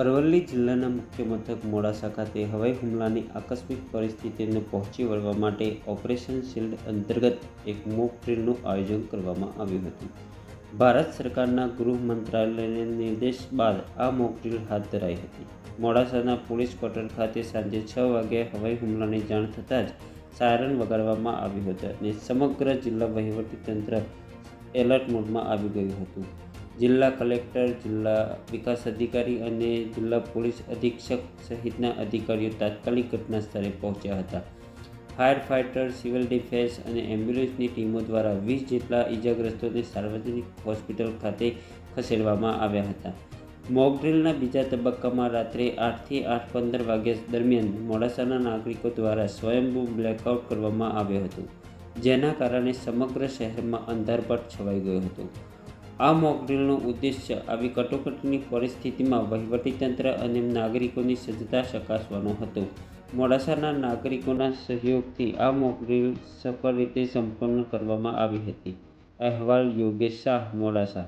અરવલ્લી જિલ્લાના મુખ્ય મથક મોડાસા ખાતે હવાઈ હુમલાની આકસ્મિક પરિસ્થિતિને પહોંચી વળવા માટે ઓપરેશન શિલ્ડ અંતર્ગત એક મોક ડ્રીલનું આયોજન કરવામાં આવ્યું હતું. ભારત સરકારના ગૃહ મંત્રાલયના નિર્દેશ બાદ આ મોક ડ્રીલ હાથ ધરાઈ હતી. મોડાસાના પોલીસ ક્વાર્ટર ખાતે સાંજે છ વાગ્યે હવાઈ હુમલાની જાણ થતાં જ સાયરન વગાડવામાં આવ્યું હતું અને સમગ્ર જિલ્લા વહીવટીતંત્ર એલર્ટ મોડમાં આવી ગયું હતું. જિલ્લા કલેક્ટર, જિલ્લા વિકાસ અધિકારી અને જિલ્લા પોલીસ અધિક્ષક સહિતના અધિકારીઓ તાત્કાલિક ઘટના સ્થળે પહોંચ્યા હતા. ફાયર ફાઇટર સિવિલ ડિફેન્સ અને એમ્બ્યુલન્સની ટીમો દ્વારા વીસ જેટલા ઇજાગ્રસ્તોને સાર્વજનિક હોસ્પિટલ ખાતે ખસેડવામાં આવ્યા હતા. મોકડ્રીલના બીજા તબક્કામાં રાત્રે આઠથી આઠ પંદર વાગ્યા દરમિયાન મોડાસાના નાગરિકો દ્વારા સ્વયંભૂ બ્લેકઆઉટ કરવામાં આવ્યો હતો, જેના કારણે સમગ્ર શહેરમાં અંધારપટ છવાઈ ગયો હતો. આ મોકડ્રીલનો ઉદ્દેશ્ય આવી કટોકટીની પરિસ્થિતિમાં વહીવટીતંત્ર અને નાગરિકોની સજ્જતા ચકાસવાનો હતો. મોડાસાના નાગરિકોના સહયોગથી આ મોકડ્રીલ સફળ રીતે સંપન્ન કરવામાં આવી હતી. અહેવાલ યોગેશ શાહ, મોડાસા.